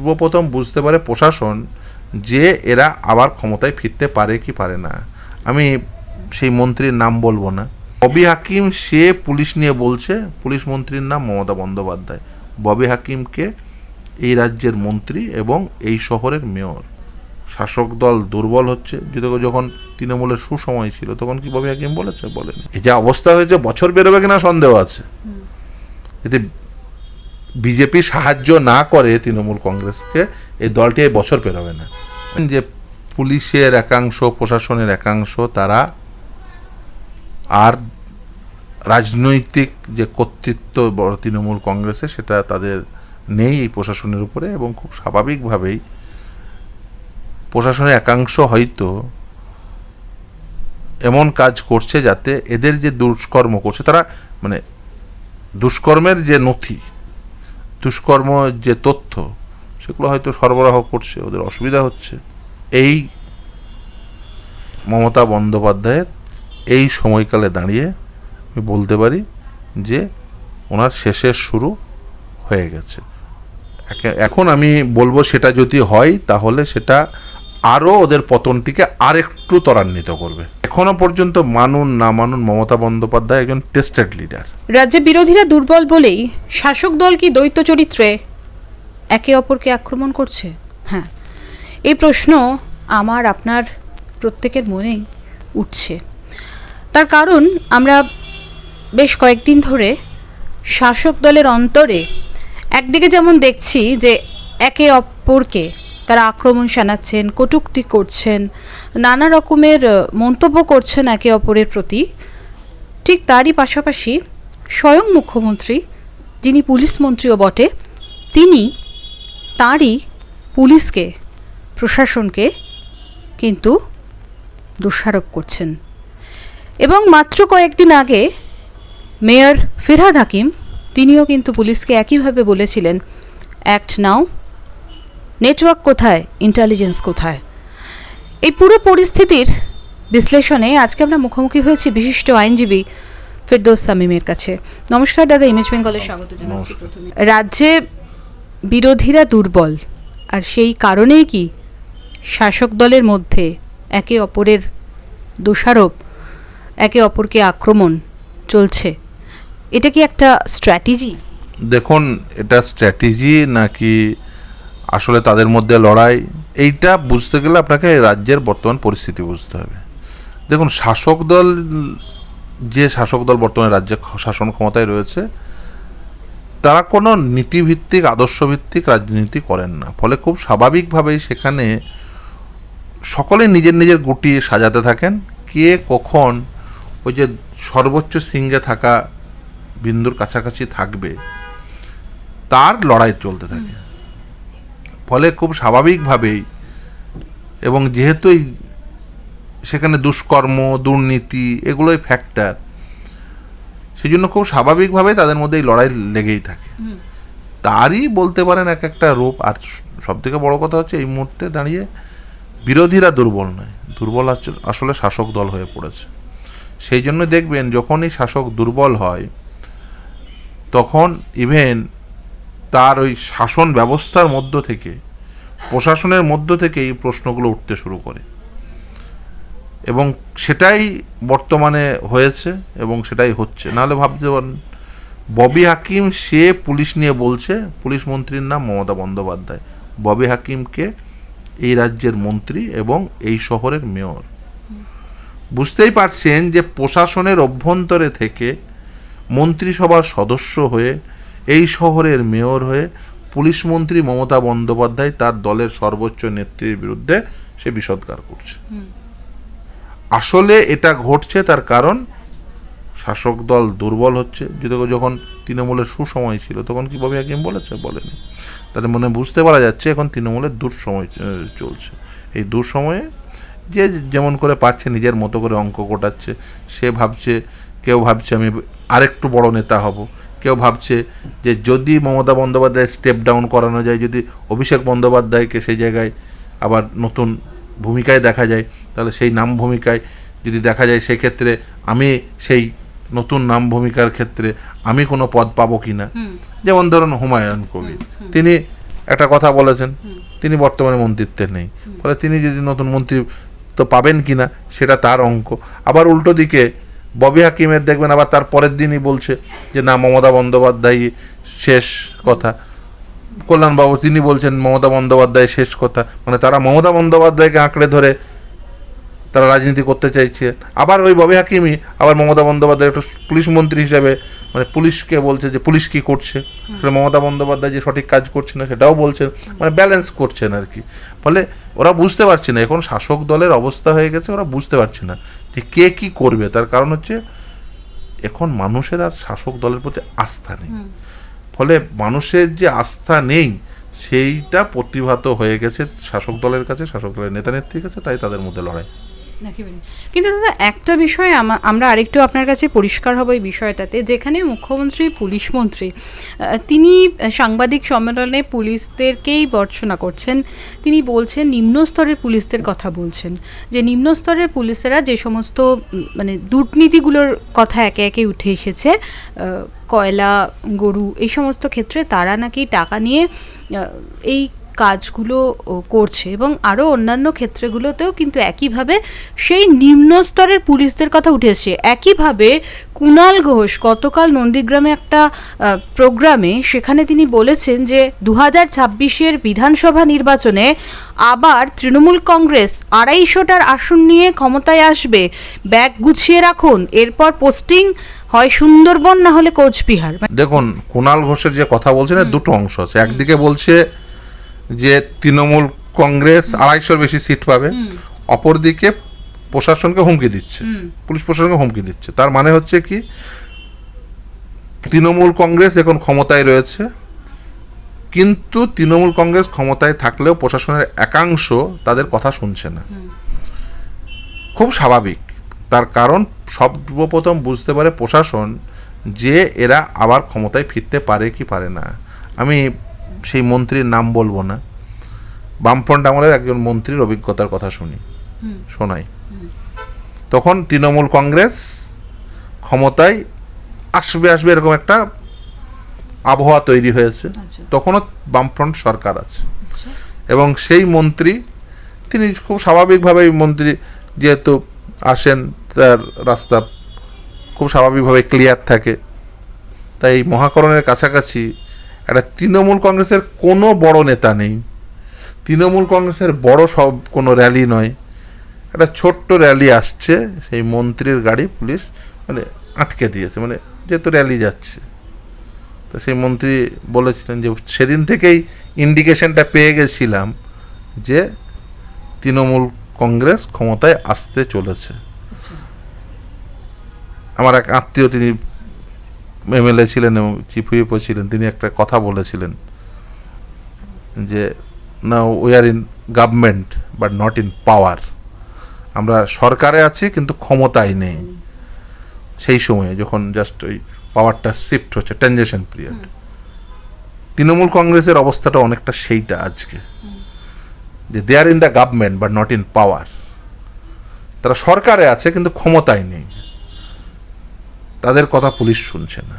সর্বপ্রথম বুঝতে পারে প্রশাসন যে এরা আবার ক্ষমতায় ফিরতে পারে কি পারে না। আমি সেই মন্ত্রীর নাম বলব না। ববি হাকিম সে পুলিশ নিয়ে বলছে পুলিশ মন্ত্রীর নাম মমতা বন্দ্যোপাধ্যায়। ববি হাকিমকে এই রাজ্যের মন্ত্রী এবং এই শহরের মেয়র। শাসক দল দুর্বল হচ্ছে। যদি যখন তৃণমূলের সুসময় ছিল তখন কি ববি হাকিম বলেছে? বলেনি। এই যে অবস্থা হয়েছে বছর বেরোবে কিনা সন্দেহ আছে। যদি বিজেপি সাহায্য না করে তৃণমূল কংগ্রেসকে, এই দলটি এই বছর পেরোবে না। যে পুলিশের একাংশ, প্রশাসনের একাংশ, তারা আর রাজনৈতিক যে কর্তৃত্ব তৃণমূল কংগ্রেসে, সেটা তাদের নেই এই প্রশাসনের উপরে এবং খুব স্বাভাবিকভাবেই প্রশাসনের একাংশ হয়তো এমন কাজ করছে যাতে এদের যে দুষ্কর্ম করছে, তারা মানে দুষ্কর্মের যে নথি দুষ্কর্ম যে তথ্য, সেগুলো হয়তো সরবরাহ করছে, ওদের অসুবিধা হচ্ছে। এই মমতা বন্দ্যোপাধ্যায়ের এই সময়কালে দাঁড়িয়ে আমি বলতে পারি যে ওনার শেষের শুরু হয়ে গেছে। এখন আমি বলব সেটা যদি হয়, তাহলে সেটা আরও ওদের পতনটিকে আরেকটু ত্বরান্বিত করবে। এখনও পর্যন্ত মানুন, না মানুন মমতা বন্দ্যোপাধ্যায় একজন টেস্টেড লিডার রাজ্যে বিরোধীরা দুর্বল বলেই শাসক দল কি দ্বৈত চরিত্রে একে অপরকে আক্রমণ করছে? হ্যাঁ এই প্রশ্ন আমার, আপনার, প্রত্যেকের মনেই উঠছে। তার কারণ আমরা বেশ কয়েকদিন ধরে শাসক দলের অন্তরে একদিকে যেমন দেখছি যে একে অপরকে তারা আক্রমণ শানাচ্ছেন, কটূক্তি করছেন, নানা রকমের মন্তব্য করছেন একে অপরের প্রতি। ঠিক তারই পাশাপাশি স্বয়ং মুখ্যমন্ত্রী, যিনি পুলিশ মন্ত্রীও বটে, তিনি তারই পুলিশকে, প্রশাসনকে কিন্তু দোষারোপ করছেন। এবং মাত্র কয়েকদিন আগে মেয়র ফিরহাদ হাকিম, তিনিও কিন্তু পুলিশকে একইভাবে বলেছিলেন, অ্যাক্ট নাও। নেটওয়ার্ক কোথায়? ইন্টেলিজেন্স কোথায়? এই পুরো পরিস্থিতির বিশ্লেষণে আজকে আমরা মুখোমুখি হয়েছি বিশিষ্ট আইনজীবী ফেরদৌস সামিমের কাছে। নমস্কার দাদা ইমেজ বেঙ্গলে স্বাগত জানাচ্ছি প্রথমে। রাজ্যে বিরোধীরা দুর্বল আর সেই কারণেই কি শাসক দলের মধ্যে একে অপরের দোষারোপ একে অপরকে আক্রমণ চলছে এটা কি একটা স্ট্র্যাটেজি দেখুন এটা স্ট্র্যাটেজি নাকি আসলে তাদের মধ্যে লড়াই, এইটা বুঝতে গেলে আপনাকে রাজ্যের বর্তমান পরিস্থিতি বুঝতে হবে। দেখুন, শাসক দল, যে শাসক দল বর্তমানে রাজ্যে শাসন ক্ষমতায় রয়েছে, তারা কোনো নীতিভিত্তিক, আদর্শভিত্তিক রাজনীতি করেন না। ফলে খুব স্বাভাবিকভাবেই সেখানে সকলে নিজের নিজের গুটি সাজাতে থাকেন। কে কখন ওই যে সর্বোচ্চ সিঙ্গে থাকা বিন্দুর কাছাকাছি থাকবে, তার লড়াই চলতে থাকে। ফলে খুব স্বাভাবিকভাবেই এবং যেহেতু এই সেখানে দুষ্কর্ম দুর্নীতি এগুলোই ফ্যাক্টর সেই জন্য খুব স্বাভাবিকভাবেই তাদের মধ্যে এই লড়াই লেগেই থাকে। তারই বলতে পারেন এক একটা রূপ আর সব থেকে বড় কথা হচ্ছে এই মুহূর্তে দাঁড়িয়ে বিরোধীরা দুর্বল নয়। দুর্বল আসলে শাসক দল হয়ে পড়েছে। সেই জন্য দেখবেন যখনই শাসক দুর্বল হয় তখন ইভেন তার ওই শাসন ব্যবস্থার মধ্য থেকে, প্রশাসনের মধ্য থেকে এই প্রশ্নগুলো উঠতে শুরু করে। এবং সেটাই বর্তমানে হয়েছে এবং সেটাই হচ্ছে। নাহলে ভাবতে পারেন, ববি হাকিম, সে পুলিশ নিয়ে বলছে, পুলিশ মন্ত্রীর নাম মমতা বন্দ্যোপাধ্যায়। ববি হাকিমকে এই রাজ্যের মন্ত্রী এবং এই শহরের মেয়র। বুঝতেই পারছেন যে প্রশাসনের অভ্যন্তরে থেকে মন্ত্রিসভার সদস্য হয়ে এই শহরের মেয়র হয়ে পুলিশ মন্ত্রী মমতা বন্দ্যোপাধ্যায় তার দলের সর্বোচ্চ নেত্রীর বিরুদ্ধে সে বিষোদ্গার করছে। আসলে এটা ঘটছে তার কারণ শাসক দল দুর্বল হচ্ছে। যদি যখন তৃণমূলের সুসময় ছিল তখন কি ববি হাকিম বলেছে? বলেনি। তাদের মনে বুঝতে পারা যাচ্ছে এখন তৃণমূলের দুঃসময় চলছে। এই দুঃসময়ে যে যেমন করে পারছে নিজের মতো করে অঙ্ক কোটাচ্ছে সে ভাবছে কেউ ভাবছে আমি আরেকটু বড় নেতা হব। কেউ ভাবছে যে যদি মমতা বন্দ্যোপাধ্যায় স্টেপ ডাউন করানো যায় যদি অভিষেক বন্দ্যোপাধ্যায়কে সেই জায়গায় আবার নতুন ভূমিকায় দেখা যায় তাহলে সেই নাম ভূমিকায় যদি দেখা যায় সেক্ষেত্রে আমি সেই নতুন নাম ভূমিকার ক্ষেত্রে আমি কোনো পদ পাবো কি না যেমন ধরুন হুমায়ুন কবির। তিনি একটা কথা বলেছেন তিনি বর্তমানে মন্ত্রিত্বে নেই। ফলে তিনি যদি নতুন মন্ত্রী তো পাবেন কিনা সেটা তার অঙ্ক। আবার উল্টো দিকে ববি হাকিমের দেখবেন, আবার তার পরের দিনই বলছে যে, না, মমতা বন্দ্যোপাধ্যায় শেষ কথা। কল্যাণবাবু, তিনি বলছেন, মমতা বন্দ্যোপাধ্যায় শেষ কথা। মানে তারা মমতা বন্দ্যোপাধ্যায়কে আঁকড়ে ধরে তারা রাজনীতি করতে চাইছে। আবার ওই ববি হাকিমই আবার মমতা বন্দ্যোপাধ্যায় একটা পুলিশ মন্ত্রী হিসেবে মানে পুলিশকে বলছে যে পুলিশ কি করছে? আসলে মমতা বন্দ্যোপাধ্যায় যে সঠিক কাজ করছে না সেটাও বলছেন মানে ব্যালেন্স করছেন আর কি। ফলে ওরা বুঝতে পারছে না এখন শাসক দলের অবস্থা হয়ে গেছে ওরা বুঝতে পারছে না যে কে কি করবে। তার কারণ হচ্ছে এখন মানুষের আর শাসক দলের প্রতি আস্থা নেই। ফলে মানুষের যে আস্থা নেই সেইটা প্রতিভাত হয়ে গেছে শাসক দলের কাছে শাসক দলের নেতা নেত্রীর কাছে তাই তাদের মধ্যে লড়াই। কিন্তু দাদা, একটা বিষয় আমা- আমরা আরেকটু আপনার কাছে পরিষ্কার হব এই বিষয়টাতে। যেখানে মুখ্যমন্ত্রী, পুলিশ মন্ত্রী তিনি সাংবাদিক সম্মেলনে পুলিশদেরকেই বর্ষনা করছেন। তিনি বলছেন, নিম্ন স্তরের পুলিশদের কথা বলছেন। যে নিম্ন স্তরের পুলিশেরা যে সমস্ত মানে দুর্নীতিগুলোর কথা একে একে উঠে এসেছে কয়লা, গরু, এই সমস্ত ক্ষেত্রে তারা নাকি টাকা নিয়ে এই কাজগুলো করছে এবং আরও অন্যান্য ক্ষেত্রগুলোতেও কিন্তু একইভাবে সেই নিম্ন স্তরের পুলিশদের কথা উঠে এসছে। একইভাবে কুণাল ঘোষ গতকাল নন্দীগ্রামে একটা প্রোগ্রামে সেখানে তিনি বলেছেন যে দু হাজার ছাব্বিশের বিধানসভা নির্বাচনে আবার তৃণমূল কংগ্রেস আড়াইশোটার আসন নিয়ে ক্ষমতায় আসবে। ব্যাগ গুছিয়ে রাখুন এরপর পোস্টিং হয় সুন্দরবন না হলে কোচবিহার। দেখুন কুণাল ঘোষের যে কথা বলছে না দুটো অংশ আছে। একদিকে বলছে যে তৃণমূল কংগ্রেস আড়াইশোর বেশি সিট পাবে অপরদিকে প্রশাসনকে হুমকি দিচ্ছে। পুলিশ প্রশাসনকে হুমকি দিচ্ছে। তার মানে হচ্ছে কি তৃণমূল কংগ্রেস এখন ক্ষমতায় রয়েছে কিন্তু তৃণমূল কংগ্রেস ক্ষমতায় থাকলেও প্রশাসনের একাংশ তাদের কথা শুনছে না। খুব স্বাভাবিক। তার কারণ সর্বপ্রথম বুঝতে পারে প্রশাসন যে এরা আবার ক্ষমতায় ফিরতে পারে কি পারে না। আমি সেই মন্ত্রীর নাম বলব না। বামফ্রন্ট আমলের একজন মন্ত্রীর অভিজ্ঞতার কথা শুনি শোনাই। তখন তৃণমূল কংগ্রেস ক্ষমতায় আসবে আসবে এরকম একটা আবহাওয়া তৈরি হয়েছে। আচ্ছা। তখনও বামফ্রন্ট সরকার আছে। এবং সেই মন্ত্রী তিনি খুব স্বাভাবিকভাবেই মন্ত্রী যেহেতু আসেন তার রাস্তা খুব স্বাভাবিকভাবে ক্লিয়ার থাকে। তাই মহাকরণের কাছাকাছি একটা তৃণমূল কংগ্রেসের কোনো বড় নেতা নেই। তৃণমূল কংগ্রেসের বড় সব কোনো র্যালি নয়। একটা ছোট্ট র্যালি আসছে সেই মন্ত্রীর গাড়ি পুলিশ মানে আটকে দিয়েছে মানে যেহেতু র্যালি যাচ্ছে। তো সেই মন্ত্রী বলেছিলেন যে সেদিন থেকেই ইন্ডিকেশনটা পেয়ে গেছিলাম যে তৃণমূল কংগ্রেস ক্ষমতায় আসতে চলেছে। আমার এক আত্মীয় তিনি এমএলএ ছিলেন এবং চিফ হুইপও ছিলেন তিনি একটা কথা বলেছিলেন যে না we are in government but not in power আমরা সরকারে আছি কিন্তু ক্ষমতায় নেই। সেই সময়ে যখন জাস্ট ওই পাওয়ারটা শিফট হচ্ছে ট্রানজেকশন পিরিয়ড তৃণমূল কংগ্রেসের অবস্থাটা অনেকটা সেইটা আজকে। যে they are in the government but not in power তারা সরকারে আছে কিন্তু ক্ষমতায় নেই। তাদের কথা পুলিশ শুনছে না।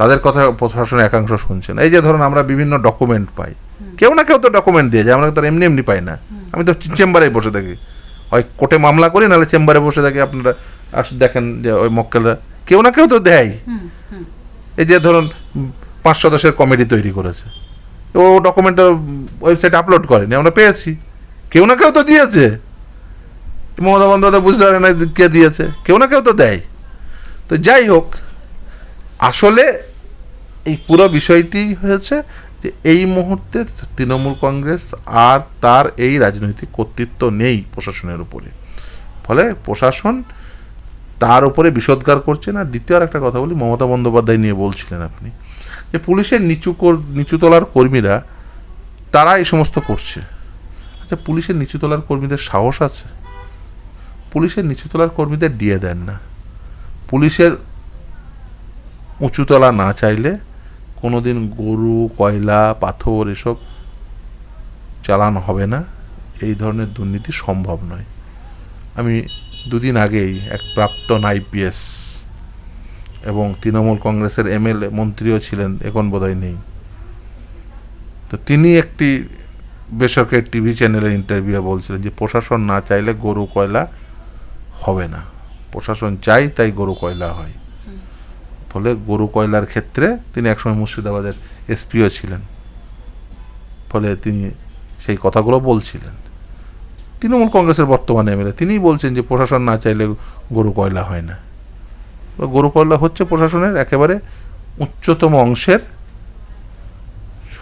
তাদের কথা প্রশাসনের একাংশ শুনছে না। এই যে ধরুন আমরা বিভিন্ন ডকুমেন্ট পাই। কেউ না কেউ তো ডকুমেন্ট দিয়ে যায় আমরা তো আর এমনি এমনি পাই না। আমি তো চেম্বারে বসে থাকি। হয় কোর্টে মামলা করি নাহলে চেম্বারে বসে থাকি আপনারা। আস দেখেন যে ওই মক্কেলরা কেউ না কেউ তো দেয়। এই যে ধরুন পাঁচ সদস্যের কমিটি তৈরি করেছে। ও ডকুমেন্ট তো ওয়েবসাইটে আপলোড করেনি আমরা পেয়েছি। কেউ না কেউ তো দিয়েছে। মমতা বন্দ্যোপাধ্যায় বুঝতে পারে না কে দিয়েছে। কেউ না কেউ তো দেয়। তো যাই হোক, আসলে এই পুরো বিষয়টি হয়েছে যে এই মুহূর্তে তৃণমূল কংগ্রেস আর তার এই রাজনৈতিক কর্তৃত্ব নেই প্রশাসনের উপরে। ফলে প্রশাসন তার উপরে বিষোদ্গার করছে না। দ্বিতীয় আর একটা কথা বলি, মমতা বন্দ্যোপাধ্যায় নিয়ে বলছিলেন আপনি যে পুলিশের নিচু নিচুতলার কর্মীরা, তারা এই সমস্ত করছে। আচ্ছা পুলিশের নিচুতলার কর্মীদের সাহস আছে? পুলিশের নিচুতলার কর্মীদের দিয়ে দেন না। পুলিশের উঁচুতলা না চাইলে কোনো দিন গরু, কয়লা, পাথর এসব চালানো হবে না। এই ধরনের দুর্নীতি সম্ভব নয়। আমি দুদিন আগেই এক প্রাক্তন আইপিএস এবং তৃণমূল কংগ্রেসের এমএলএ মন্ত্রীও ছিলেন, এখন বোধহয় নেই। তো তিনি একটি বেসরকারি টিভি চ্যানেলের ইন্টারভিউ বলছিলেন যে, প্রশাসন না চাইলে গরু, কয়লা হবে না। প্রশাসন চাই, তাই গরু কয়লা হয়। ফলে গরু কয়লার ক্ষেত্রে তিনি একসময় মুর্শিদাবাদের এসপিও ছিলেন। ফলে তিনি সেই কথাগুলো বলছিলেন। তৃণমূল কংগ্রেসের বর্তমানে এমএলএ, তিনিই বলছেন যে প্রশাসন না চাইলে গরু কয়লা হয় না। গরু কয়লা হচ্ছে প্রশাসনের একেবারে উচ্চতম অংশের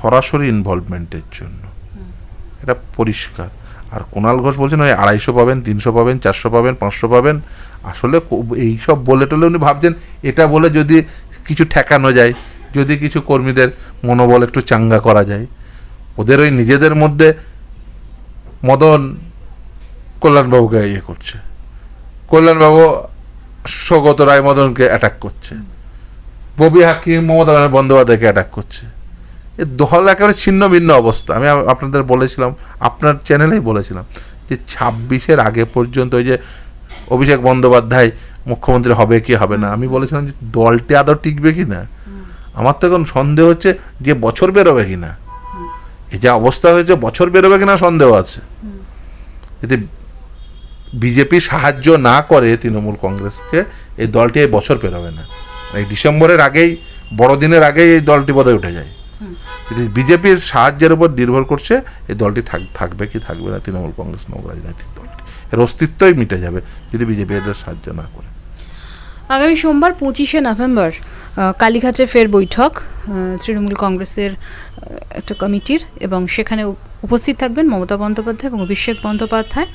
সরাসরি ইনভলভমেন্টের জন্য। এটা পরিষ্কার। আর কুণাল ঘোষ বলছেন, ওই আড়াইশো পাবেন, তিনশো পাবেন, চারশো পাবেন, পাঁচশো পাবেন। আসলে কো- এইসব বলে টলে উনি ভাবছেন, এটা বলে যদি কিছু ঠেকানো যায়, যদি কিছু কর্মীদের মনোবল একটু চাঙ্গা করা যায়। ওদের ওই নিজেদের মধ্যে মদন কল্যাণবাবুকে ইয়ে করছে। কল্যাণবাবু সৌগত রায় মদনকে অ্যাটাক করছে। ববি হাকিম, মমতা বন্দ্যোপাধ্যায়কে অ্যাটাক করছে। এ দল একেবারে ছিন্ন ভিন্ন অবস্থা। আমি আপনাদের বলেছিলাম আপনার চ্যানেলেই বলেছিলাম যে ছাব্বিশের আগে পর্যন্ত ওই যে অভিষেক বন্দ্যোপাধ্যায় মুখ্যমন্ত্রী হবে কি হবে না আমি বলেছিলাম যে দলটি আদৌ টিকবে কি না? আমার তো এখন সন্দেহ হচ্ছে যে বছর বেরোবে কি না? এই যে অবস্থা হয়েছে বছর বেরোবে কিনা সন্দেহ আছে। যদি বিজেপি সাহায্য না করে তৃণমূল কংগ্রেসকে এই দলটি এই বছর পেরোবে না। এই ডিসেম্বরের আগেই বড়দিনের আগেই এই দলটি বোধহয় উঠে যায়। বিজেপির সাহায্যের উপর নির্ভর করছে, এই দলটি থাক- থাকবে কি থাকবে না? তৃণমূল কংগ্রেস নব রাজনৈতিক দলটি। এর অস্তিত্বই মিটে যাবে যদি বিজেপি এদের সাহায্য না করে। আগামী সোমবার পঁচিশে নভেম্বর কালীঘাটে ফের বৈঠক তৃণমূল কংগ্রেসের একটা কমিটির এবং সেখানে উপস্থিত থাকবেন মমতা বন্দ্যোপাধ্যায় এবং অভিষেক বন্দ্যোপাধ্যায়।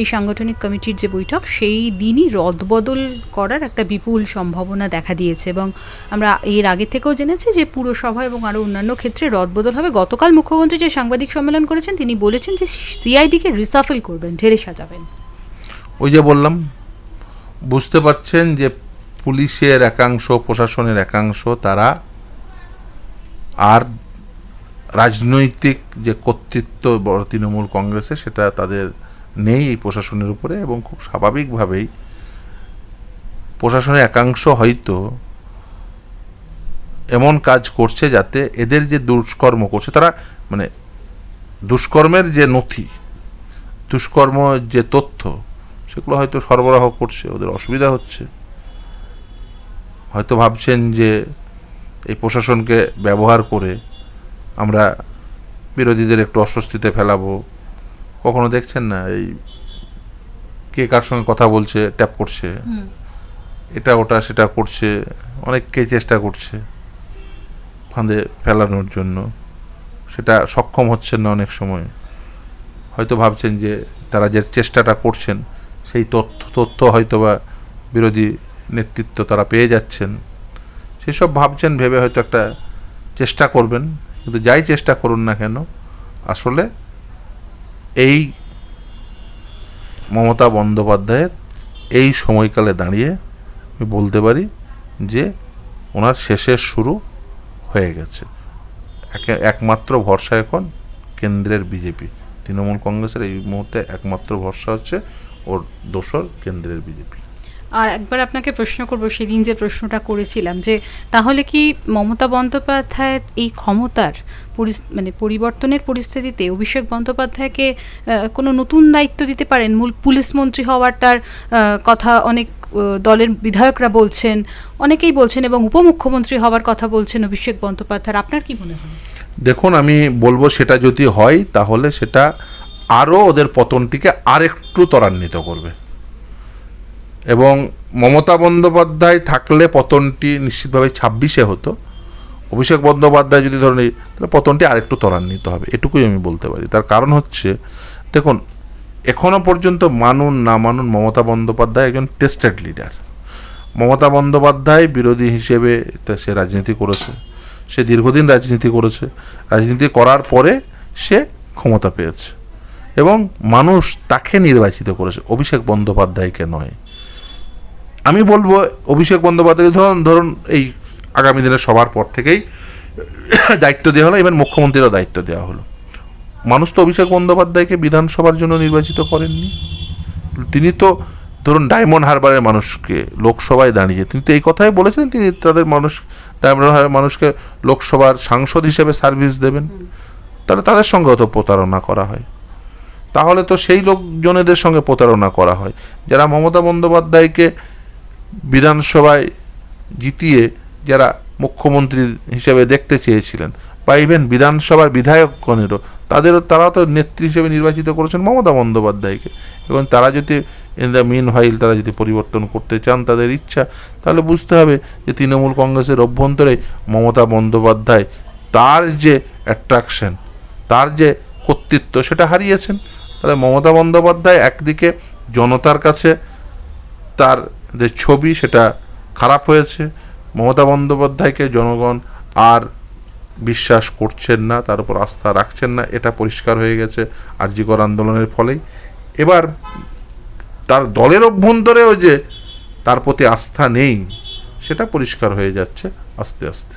এই সাংগঠনিক কমিটির যে বৈঠক, সেই দিনই রদবদল করার একটা বিপুল সম্ভাবনা দেখা দিয়েছে এবং আমরা এর আগে থেকেও জেনেছি যে পুরসভা এবং আরও অন্যান্য ক্ষেত্রে রদবদল হবে। গতকাল মুখ্যমন্ত্রী যে সাংবাদিক সম্মেলন করেছেন, তিনি বলেছেন যে সিআইডিকে রিসাফেল করবেন, ঢেলে সাজাবেন। ওই যে বললাম, বুঝতে পারছেন যে পুলিশের একাংশ, প্রশাসনের একাংশ, তারা আর রাজনৈতিক যে কর্তৃত্ব বড় তৃণমূল কংগ্রেসে, সেটা তাদের নেই এই প্রশাসনের উপরে এবং খুব স্বাভাবিকভাবেই প্রশাসনের একাংশ হয়তো এমন কাজ করছে যাতে এদের যে দুষ্কর্ম করছে, তারা মানে দুষ্কর্মের যে নথি, দুষ্কর্ম যে তথ্য, সেগুলো হয়তো সরবরাহ করছে, ওদের অসুবিধা হচ্ছে। হয়তো ভাবছেন যে এই প্রশাসনকে ব্যবহার করে আমরা বিরোধীদের একটু অস্বস্তিতে ফেলাবো। কখনো দেখছেন না এই কে কার সঙ্গে কথা বলছে ট্যাপ করছে? এটা ওটা সেটা করছে অনেককে চেষ্টা করছে ফাঁদে ফেলানোর জন্য। সেটা সক্ষম হচ্ছেন না অনেক সময়। হয়তো ভাবছেন যে তারা যে চেষ্টাটা করছেন সেই তথ্য তথ্য হয়তো বা বিরোধী নেতৃত্ব তারা পেয়ে যাচ্ছেন, সেসব ভাবছেন, ভেবে হয়তো একটা চেষ্টা করবেন, কিন্তু যাই চেষ্টা করুন না কেন, আসলে এই মমতা বন্দ্যোপাধ্যায়ের এই সময়কালে দাঁড়িয়ে আমি বলতে পারি যে ওনার শেষের শুরু হয়ে গেছে। একে- একমাত্র ভরসা এখন কেন্দ্রের বিজেপি। তৃণমূল কংগ্রেসের এই মুহূর্তে একমাত্র ভরসা হচ্ছে ওর দোসর কেন্দ্রের বিজেপি। আর একবার আপনাকে প্রশ্ন করব, সেদিন যে প্রশ্নটা করেছিলাম যে, তাহলে কি মমতা বন্দ্যোপাধ্যায়ের এই ক্ষমতার মানে পরিবর্তনের পরিস্থিতিতে অভিষেক বন্দ্যোপাধ্যায়কে কোনো নতুন দায়িত্ব দিতে পারেন? মূল পুলিশ মন্ত্রী হওয়ার তার কথা অনেক দলের বিধায়করা বলছেন, অনেকেই বলছেন এবং উপমুখ্যমন্ত্রী হওয়ার কথা বলছেন অভিষেক বন্দ্যোপাধ্যায়। আপনার কি মনে হয়? দেখুন, আমি বলব সেটা যদি হয়, তাহলে সেটা আরও ওদের পতনটিকে আরেকটু ত্বরান্বিত করবে। এবং মমতা বন্দ্যোপাধ্যায় থাকলে পতনটি নিশ্চিতভাবে ছাব্বিশে হতো। অভিষেক বন্দ্যোপাধ্যায় যদি ধরুন তাহলে পতনটি আরেকটু ত্বরান্বিত হবে, এটুকুই আমি বলতে পারি। তার কারণ হচ্ছে, দেখুন এখনও পর্যন্ত মানুন না মানুন মমতা বন্দ্যোপাধ্যায় একজন টেস্টেড লিডার মমতা বন্দ্যোপাধ্যায় বিরোধী হিসেবে সে রাজনীতি করেছে, সে দীর্ঘদিন রাজনীতি করেছে, রাজনীতি করার পরে সে ক্ষমতা পেয়েছে এবং মানুষ তাকে নির্বাচিত করেছে, অভিষেক বন্দ্যোপাধ্যায়কে নয়। আমি বলব, অভিষেক বন্দ্যোপাধ্যায়, ধরুন ধরুন এই আগামী দিনের সবার পর থেকেই দায়িত্ব দেওয়া হলো এবার মুখ্যমন্ত্রীরও দায়িত্ব দেওয়া হলো। মানুষ তো অভিষেক বন্দ্যোপাধ্যায়কে বিধানসভার জন্য নির্বাচিত করেননি। তিনি তো, ধরুন, ডায়মন্ড হারবারের মানুষকে লোকসভায় দাঁড়িয়ে, তিনি তো এই কথাই বলেছেন, তিনি তাদের মানুষ, ডায়মন্ড হারবার মানুষকে লোকসভার সাংসদ হিসেবে সার্ভিস দেবেন। তাহলে তাদের সঙ্গেও তো প্রতারণা করা হয়। তাহলে তো সেই লোকজনেদের সঙ্গে প্রতারণা করা হয়। যারা মমতা বন্দ্যোপাধ্যায়কে বিধানসভায় জিতিয়ে যারা মুখ্যমন্ত্রী হিসেবে দেখতে চেয়েছিলেন বা ইভেন বিধানসভার বিধায়কগণেরও, তাদেরও তারাও তো নেত্রী হিসেবে নির্বাচিত করেছেন মমতা বন্দ্যোপাধ্যায়কে। এবং তারা যদি ইন দ্য মিন ভাইল তারা যদি পরিবর্তন করতে চান তাদের ইচ্ছা, তাহলে বুঝতে হবে যে তৃণমূল কংগ্রেসের অভ্যন্তরে মমতা বন্দ্যোপাধ্যায় তার যে অ্যাট্রাকশন তার যে কর্তৃত্ব সেটা হারিয়েছেন। তাহলে মমতা বন্দ্যোপাধ্যায় একদিকে জনতার কাছে তার যে ছবি সেটা খারাপ হয়েছে। মমতা বন্দ্যোপাধ্যায়কে জনগণ আর বিশ্বাস করছেন না, তার উপর আস্থা রাখছেন না, এটা পরিষ্কার হয়ে গেছে আরজিকর আন্দোলনের ফলেই। এবার তার দলের অভ্যন্তরেও যে তার প্রতি আস্থা নেই, সেটা পরিষ্কার হয়ে যাচ্ছে আস্তে আস্তে।